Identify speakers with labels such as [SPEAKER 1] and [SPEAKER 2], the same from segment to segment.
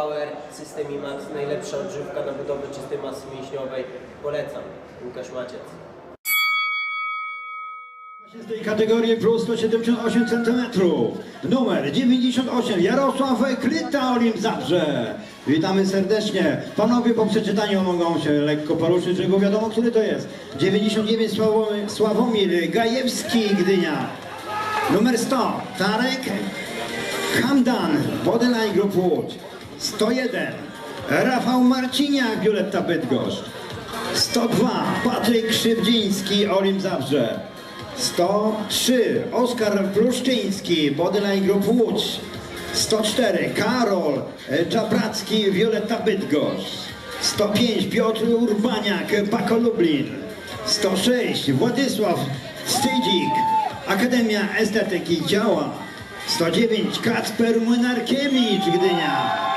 [SPEAKER 1] Power System IMAX, najlepsza odżywka na budowę czystej masy mięśniowej. Polecam. Łukasz Maciec.
[SPEAKER 2] Z tej kategorii plus 178 cm. Numer 98 Jarosław Kryta Olimp Zabrze. Witamy serdecznie. Panowie po przeczytaniu mogą się lekko poruszyć, żeby wiadomo, który to jest. 99 Sławo- Sławomir Gajewski Gdynia. Numer 100 Tarek Hamdan Bodyline Group Łódź. 101 Rafał Marciniak Violetta Bydgoszcz. 102 Patryk Krzywdziński Olimp Zabrze. 103 Oskar Pluszczyński Bodyline Group Łódź. 104 Karol Czapracki Violetta Bydgoszcz. 105 Piotr Urbaniak Pako Lublin. 106 Władysław Stydzik Akademia Estetyki Działa. 109 Kacper Młynarkiewicz Gdynia.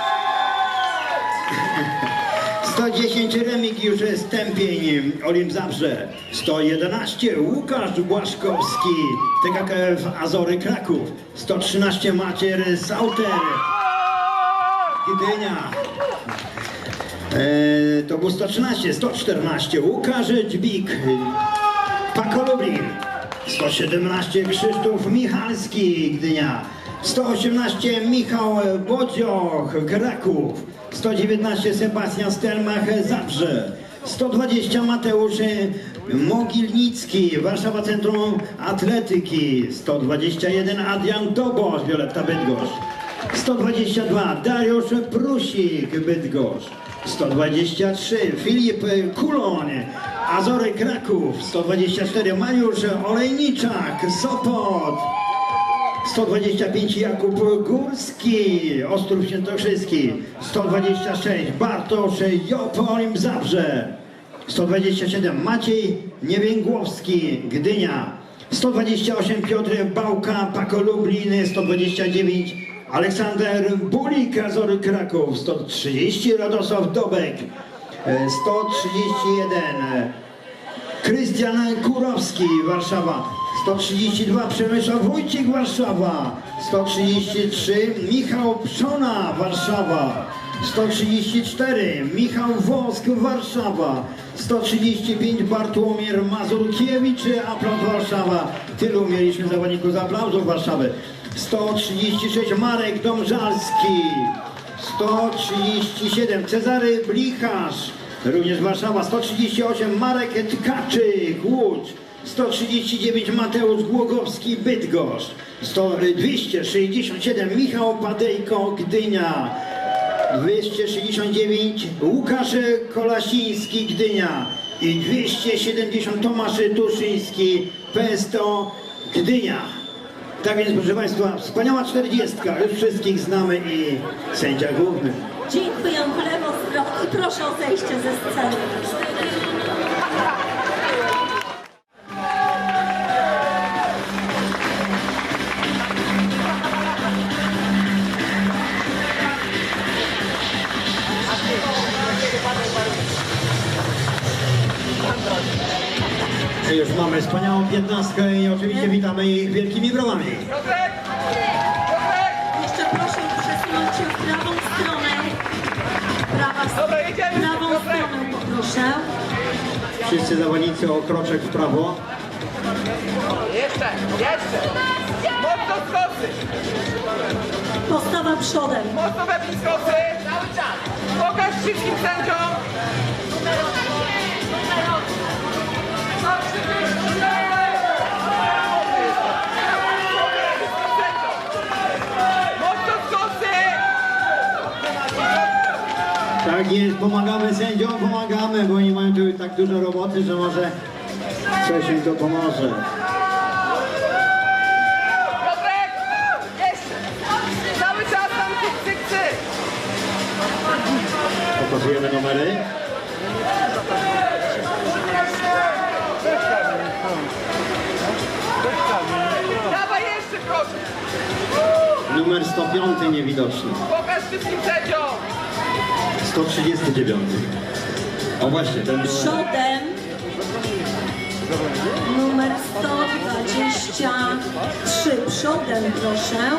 [SPEAKER 2] 110 Remigiusz Stępień, Olimp Zabrze. 111 Łukasz Błaszkowski, TKKF Azory Kraków. 113 Macier Sauter, Gdynia. E, to był 113, 114 Łukasz Dźbik, Pako Lublin. 117 Krzysztof Michalski, Gdynia. 118 Michał Bodzioch, Kraków. 119 Sebastian Stelmach, Zabrze. 120 Mateusz Mogilnicki, Warszawa Centrum Atletyki. 121 Adrian Dobosz, Wioletta Bydgoszcz. 122 Dariusz Prusik, Bydgoszcz. 123 Filip Kuloń, Azory Kraków. 124 Mariusz Olejniczak, Sopot. 125 Jakub Górski, Ostrów Świętokrzyski. 126 Bartosz Jopolim Zabrze. 127 Maciej Niewięgłowski, Gdynia. 128 Piotr Bałka, Pako Lublin. 129 Aleksander Bulik, Azory Kraków. 130 Radosław Dobek. E, 131 Krystian Kurowski, Warszawa. 132 Przemysław Wójcik, Warszawa. 133 Michał Przona, Warszawa. 134 Michał Wosk, Warszawa. 135 Bartłomier Mazurkiewicz, Aplauz Warszawa. Tylu mieliśmy zawodników z aplauzów Warszawy. 136 Marek Domżalski. 137 Cezary Blicharz, również Warszawa, 138 Marek Tkaczyk, Łódź, 139 Mateusz Głogowski, Bydgoszcz, 100, 267 Michał Padejko, Gdynia, 269 Łukasz Kolasiński, Gdynia i 270 Tomasz Tuszyński, PSTO, Gdynia. Tak więc, proszę Państwa, wspaniała czterdziestka, już wszystkich znamy i sędzia główny.
[SPEAKER 3] Dziękuję w lewą i proszę o zejście ze sceny.
[SPEAKER 2] Już mamy wspaniałą piętnastkę i oczywiście witamy ich wielkimi brawami.
[SPEAKER 3] Jeszcze proszę przesunąć się w prawą stronę. Prawa,
[SPEAKER 4] Dobra, jedziemy.
[SPEAKER 3] prawą stronę poproszę.
[SPEAKER 2] Wszyscy zawodnicy o kroczek w prawo.
[SPEAKER 4] Jeszcze, jeszcze. Mocno skosy.
[SPEAKER 3] Postawa przodem.
[SPEAKER 4] Mocno we mnie skosy. Cały czas. Pokaż wszystkim sędziom.
[SPEAKER 2] Tak jest, pomagamy sędziom, pomagamy, bo oni mają tu tak dużo roboty, że może coś im to pomoże.
[SPEAKER 4] Piotrek. Jeszcze. Cały czas tam cyk, cyk, cyk.
[SPEAKER 2] Pokazujemy numery. Numer 105 niewidoczny.
[SPEAKER 4] Pokaż wszystkim trzecią!
[SPEAKER 2] 139. O właśnie, ten numer.
[SPEAKER 3] Przodem numer 123. Przodem proszę.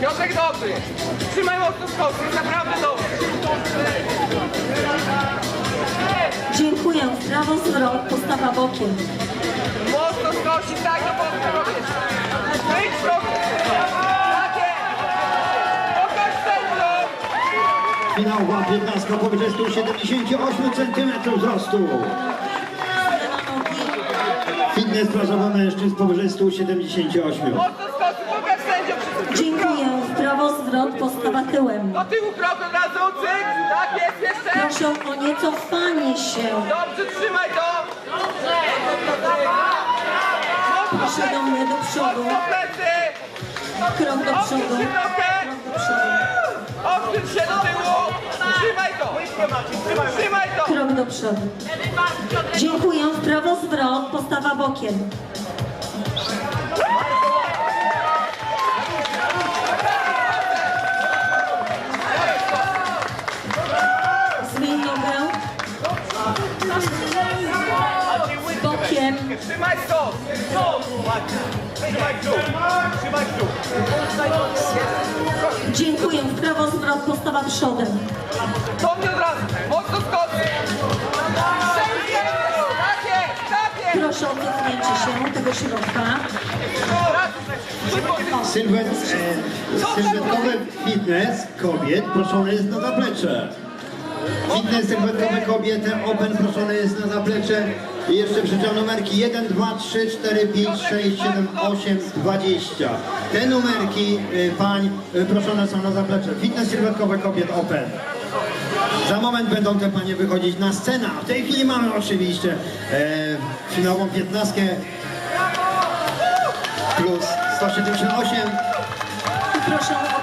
[SPEAKER 4] Piotrek dobry! Trzymaj mocno skok, jest naprawdę dobry!
[SPEAKER 3] Dziękuję. W prawo zwrot, postawa bokiem.
[SPEAKER 4] Mocno skosi, tak do boku robisz. Wyjdź. Pokaż sędziom.
[SPEAKER 2] Finałowa 15 powyżej 178 cm wzrostu.
[SPEAKER 3] Na.
[SPEAKER 2] Fitness plażowy mężczyzn powyżej 178.
[SPEAKER 4] Mocno skosy, pokaż sędziom. wszyscy.
[SPEAKER 3] Dziękuję. W prawo zwrot, postawa tyłem.
[SPEAKER 4] Do tyłu krok od razu, cyk. Tak jest.
[SPEAKER 3] Proszę o niecofanie się.
[SPEAKER 4] Dobrze, trzymaj to.
[SPEAKER 3] Proszę do mnie do przodu. Krok do przodu. Krok do przodu.
[SPEAKER 4] Odwróć się do tyłu. Trzymaj to. Trzymaj to.
[SPEAKER 3] Krok do przodu. Dziękuję. W prawo zwrot, postawa bokiem.
[SPEAKER 4] Trzymaj to. Trzymaj tu. Trzymaj tu.
[SPEAKER 3] Dziękuję. W prawo zwrot, postawa przodem.
[SPEAKER 4] Do mnie od razu. Mocno jest.
[SPEAKER 3] Proszę o cofnięcie się tego środka.
[SPEAKER 2] Sylwet, e, sylwetkowy fitness kobiet proszony jest na zaplecze. Fitness sylwetkowy kobiet open proszony jest na zaplecze. I jeszcze przeczytam numerki 1, 2, 3, 4, 5, 6, 7, 8, 20. Te numerki e, pań e, proszone są na zaplecze. Fitness sylwetkowy kobiet open. Za moment będą te panie wychodzić na scenę. W tej chwili mamy oczywiście e, finałową 15 plus 178.
[SPEAKER 3] I proszę o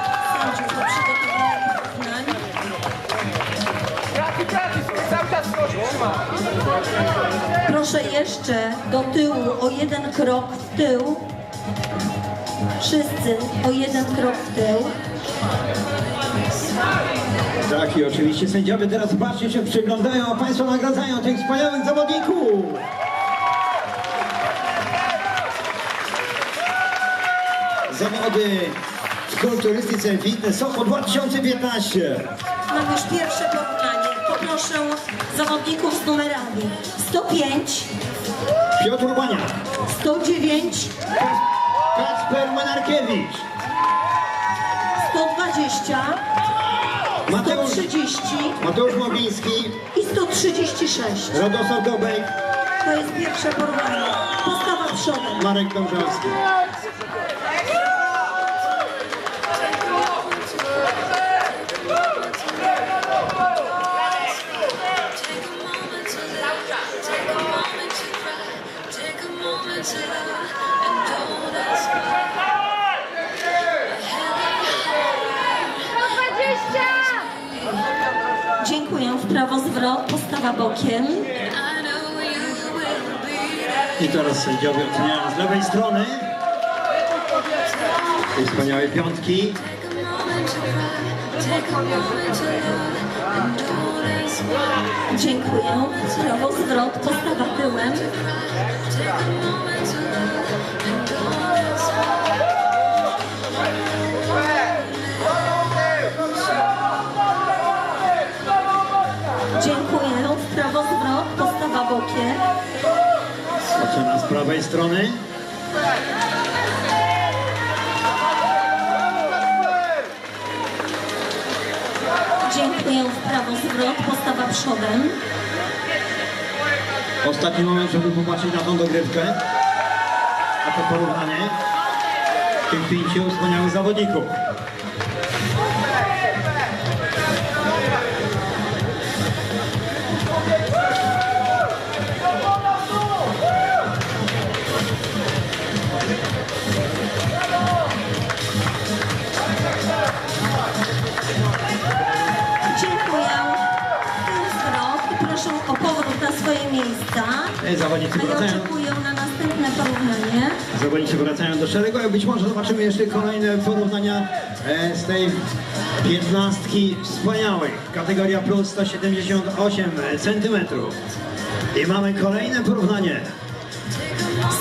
[SPEAKER 3] Proszę jeszcze do tyłu o jeden krok w tył. Wszyscy o jeden krok w tył.
[SPEAKER 2] Tak i oczywiście sędziowie teraz bacznie się przyglądają, a Państwo nagradzają tych wspaniałych zawodników. Zawody w kulturystyce fitness Socho 2015.
[SPEAKER 3] Mam już pierwsze porównanie. Poproszę zawodników z numerami 105,
[SPEAKER 2] Piotr Łania,
[SPEAKER 3] 109,
[SPEAKER 2] Kacper Menarkiewicz,
[SPEAKER 3] 120,
[SPEAKER 2] Mateusz,
[SPEAKER 3] 130
[SPEAKER 2] Mateusz Mogliński,
[SPEAKER 3] i 136.
[SPEAKER 2] Radosław Gobek,
[SPEAKER 3] To jest pierwsze porównanie. Postawa przodem.
[SPEAKER 2] Marek Dążalski.
[SPEAKER 3] Prawo zwrot, postawa bokiem.
[SPEAKER 5] I
[SPEAKER 2] teraz sędziowie oceniają z lewej strony. Te wspaniałe piątki.
[SPEAKER 3] Dziękuję. Prawo zwrot, postawa tyłem.
[SPEAKER 2] Prawej strony.
[SPEAKER 3] Dziękuję. W prawo zwrot, postawa przodem.
[SPEAKER 2] Ostatni moment, żeby popatrzeć na tą dogrywkę. Na to porównanie tych pięciu wspaniałych zawodników. Zawodnicy
[SPEAKER 3] A ja
[SPEAKER 2] wracają,
[SPEAKER 3] oczekuję na następne porównanie.
[SPEAKER 2] zawodnicy wracają do szeregu, a być może zobaczymy jeszcze kolejne porównania e, z tej piętnastki wspaniałej. Kategoria plus 178 cm. I mamy kolejne porównanie.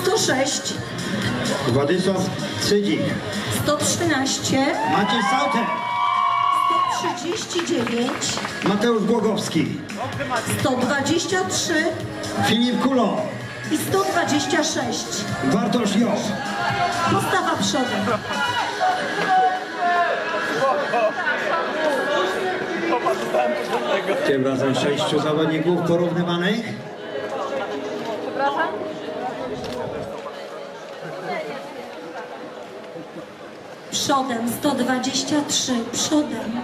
[SPEAKER 3] 106,
[SPEAKER 2] Władysław Cydzik,
[SPEAKER 3] 113,
[SPEAKER 2] Maciej Sauter,
[SPEAKER 3] 139,
[SPEAKER 2] Mateusz Głogowski,
[SPEAKER 3] 123
[SPEAKER 2] Filip Kulo,
[SPEAKER 3] i 126.
[SPEAKER 2] Bartosz Joch.
[SPEAKER 3] Postawa przodem.
[SPEAKER 2] Tym razem sześciu zawodników porównywanych.
[SPEAKER 3] Przodem 123. Przodem.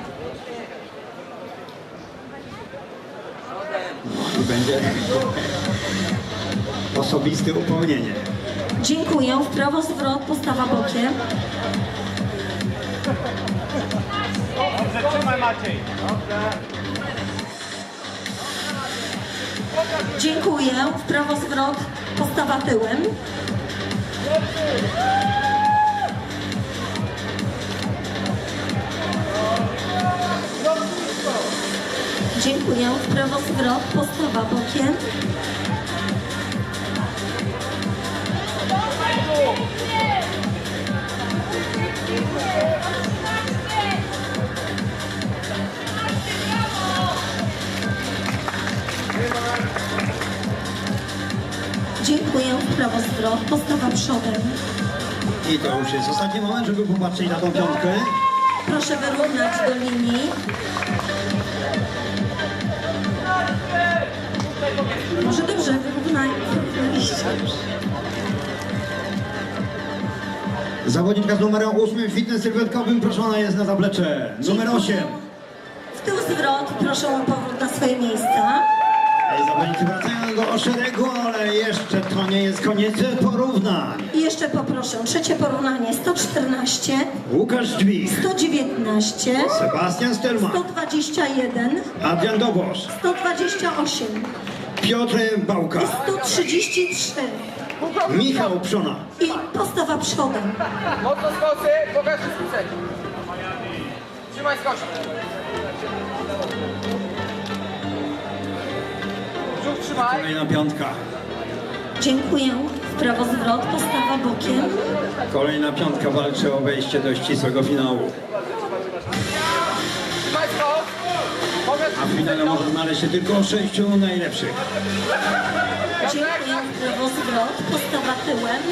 [SPEAKER 2] Tu będzie osobiste upomnienie.
[SPEAKER 3] Dziękuję. W prawo zwrot, postawa bokiem.
[SPEAKER 6] Trzymaj Maciej.
[SPEAKER 3] Dziękuję. W prawo zwrot, postawa tyłem. Dziękuję. W prawo zwrot, postawa bokiem. Dziękuję. W prawo zwrot, postawa przodem.
[SPEAKER 2] I to już jest ostatni moment, żeby popatrzeć na tą piątkę.
[SPEAKER 3] Proszę wyrównać do linii.
[SPEAKER 2] Zawodniczka z numerem 8 w fitness sylwetkowym proszona jest na zaplecze. Numer 8.
[SPEAKER 3] W tył zwrot, proszę o powrót na swoje miejsca.
[SPEAKER 2] Ej, Zawodnicy wracają do szeregu, ale jeszcze to nie jest koniec porównań.
[SPEAKER 3] I jeszcze poproszę, trzecie porównanie 114,
[SPEAKER 2] Łukasz Dźwig,
[SPEAKER 3] 119,
[SPEAKER 2] Sebastian Stelman,
[SPEAKER 3] 121,
[SPEAKER 2] Adrian Dobosz,
[SPEAKER 3] 128
[SPEAKER 2] Piotr Bałka,
[SPEAKER 3] i 133.
[SPEAKER 2] Michał Przona.
[SPEAKER 3] I postawa przodem.
[SPEAKER 4] Mocno skosy, pokaż spisek. Trzymaj skosy. Brzuch trzymaj.
[SPEAKER 2] Kolejna piątka.
[SPEAKER 3] Dziękuję. W prawo zwrot, postawa bokiem.
[SPEAKER 2] Kolejna piątka walczy o wejście do ścisłego finału.
[SPEAKER 4] Trzymaj skos.
[SPEAKER 2] A w finale może znaleźć się tylko sześciu najlepszych.
[SPEAKER 3] Dziękuję. W prawo zwrot, postawa tyłem.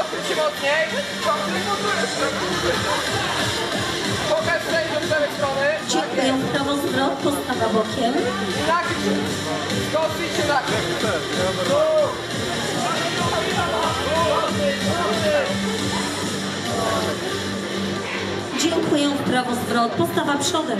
[SPEAKER 4] Odkryć się mocniej. Pokaż sędziom z lewej strony.
[SPEAKER 3] Dziękuję. W prawo zwrot, postawa bokiem.
[SPEAKER 4] Nakryć i się nakryć.
[SPEAKER 3] Dziękuję. W prawo zwrot, postawa przodem.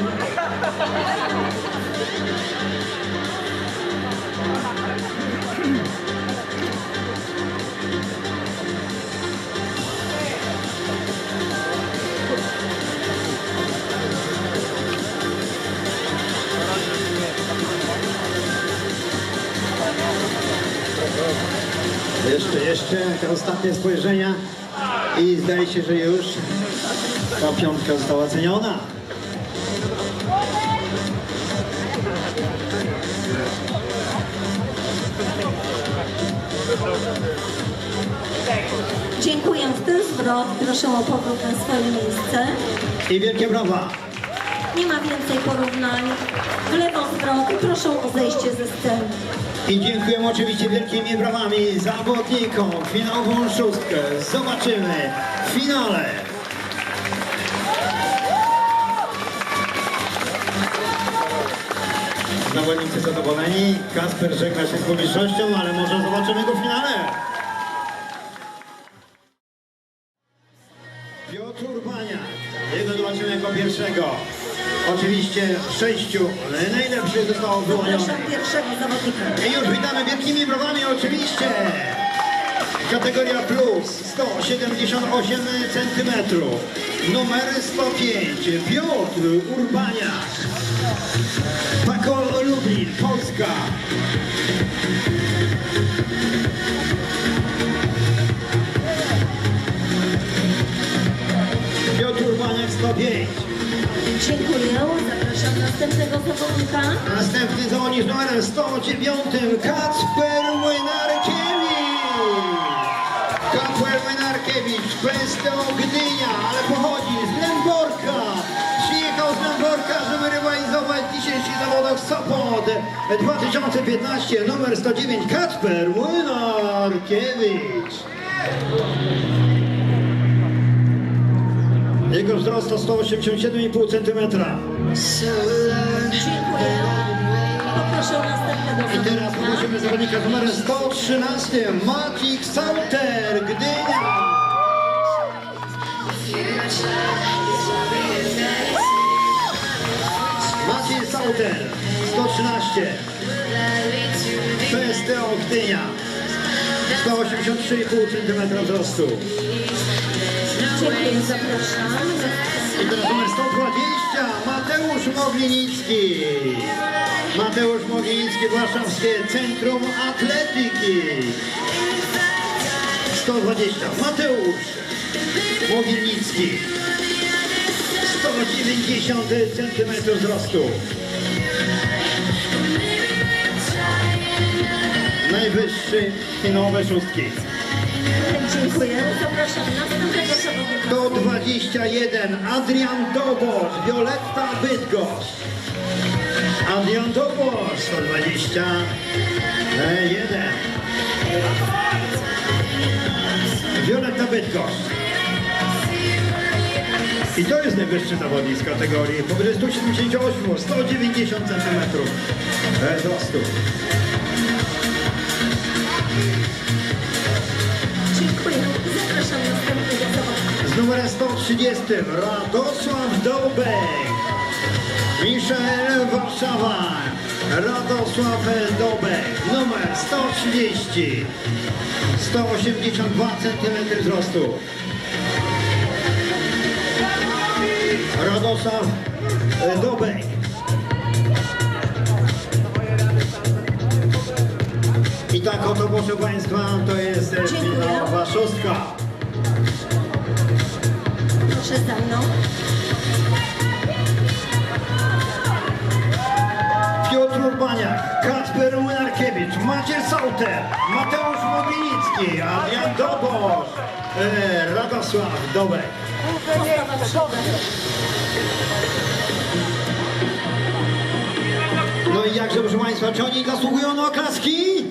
[SPEAKER 2] Jeszcze, jeszcze te ostatnie spojrzenia i zdaje się, że już ta piątka została ceniona.
[SPEAKER 3] Dziękuję. W tył zwrot, proszę o powrót na swoje miejsce.
[SPEAKER 2] I wielkie brawa.
[SPEAKER 3] Nie ma więcej porównań. W lewo zwrot proszę o zejście ze sceny.
[SPEAKER 2] I dziękujemy oczywiście wielkimi brawami zawodnikom. Finałową szóstkę zobaczymy w finale. Zawodnicy zadowoleni. Kasper żegna się z publicznością, ale może zobaczymy go w finale. Piotr Urbaniak. Jego zobaczymy jako pierwszego. Oczywiście sześciu najlepszych zostało wyłonionych. I już witamy wielkimi brawami oczywiście. Kategoria plus 178 cm. Numer 105 Piotr Urbaniak. Pako Lublin, Polska. Piotr Urbaniak 105.
[SPEAKER 3] Dziękuję. Zapraszam następnego zawodnika.
[SPEAKER 2] Następny zawodnik z numerem 109 Kacper Młynarkiewicz. Kacper Młynarkiewicz Pesto Gdynia, ale pochodzi dzisiejszych zawodach Sopot 2015, numer 109 Kacper Młynarkiewicz. Jego wzrost to 187,5 cm.
[SPEAKER 3] Dziękuję. Poproszę o następnego
[SPEAKER 2] I teraz poprosimy zawodnika z numerem 113, Maciek Sauter, Gdynia. Maciej Sauter, 113, PSTO Gdynia, 183,5 cm wzrostu.
[SPEAKER 3] Dziękuję, zapraszam.
[SPEAKER 2] I teraz numer 120, Mateusz Moglinicki. Mateusz Moglinicki, Warszawskie Centrum Atletyki. 120, Mateusz Mogielnicki. 190 cm wzrostu. Najwyższy finałowe szóstki.
[SPEAKER 3] Dziękuję. Zapraszam następnego zawodnika.
[SPEAKER 2] 121 Adrian Dobosz, Violetta Bydgoszcz. Adrian Dobosz 121. Violetta Bydgoszcz. I to jest najwyższy zawodnik z kategorii powyżej 178, 190 cm wzrostu. 130 Radosław Dobek. Michel Warszawa. Radosław Dobek. Numer 130. 182 cm wzrostu. Radosław Dobek. I tak oto proszę Państwa, to jest e,
[SPEAKER 3] Dziękuję. Proszę za mną.
[SPEAKER 2] Piotr Urbaniak, Kacper Młynarkiewicz, Maciej Sauter, Mateusz Mogilicki, Adrian Dobosz, e, Radosław
[SPEAKER 3] przodem.
[SPEAKER 2] No i jakże proszę Państwa, czy oni zasługują na oklaski?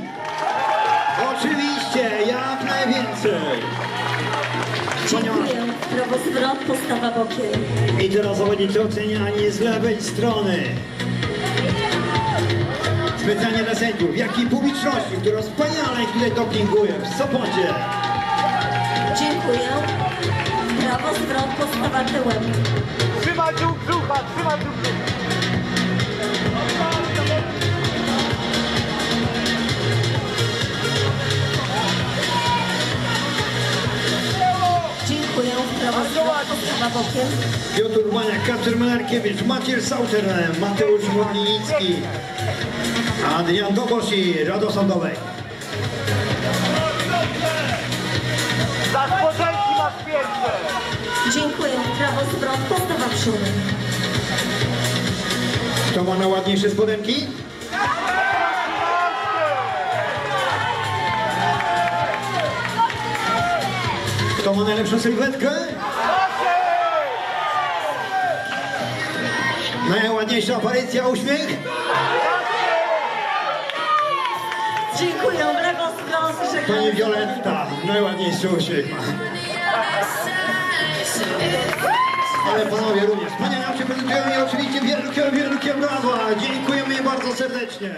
[SPEAKER 2] Oczywiście, jak najwięcej.
[SPEAKER 3] Dziękuję. Prawo zwrot, postawa bokiem.
[SPEAKER 2] I teraz zawodnicy oceniani z lewej strony. Specjalnie dla sędziów, jak i publiczności, która wspaniale tutaj dopinguje w Sopocie.
[SPEAKER 3] Dziękuję. Prawo zwrot, postawa tyłem.
[SPEAKER 4] Trzymaj dół brzucha, trzymaj dół brzucha.
[SPEAKER 2] Piotr Urbaniak, Kacper Melarkiewicz, Maciej Sauter, Mateusz Modlinicki, Adrian Dobosz i Radosław Dowek.
[SPEAKER 4] Za spodenki masz pierwsze.
[SPEAKER 3] Dziękuję. Prawo zwrot, postawa przodem.
[SPEAKER 2] Kto ma najładniejsze spodenki? Kto ma najlepszą sylwetkę? Najładniejsza aparycja, uśmiech?
[SPEAKER 3] Dziękuję. Prawo zwrot, że
[SPEAKER 2] Pani Violetta, najładniejszy uśmiech ma. Ale panowie również. Panie nam się prezentują i oczywiście wielkie, wielkie brawa. Dziękujemy bardzo serdecznie.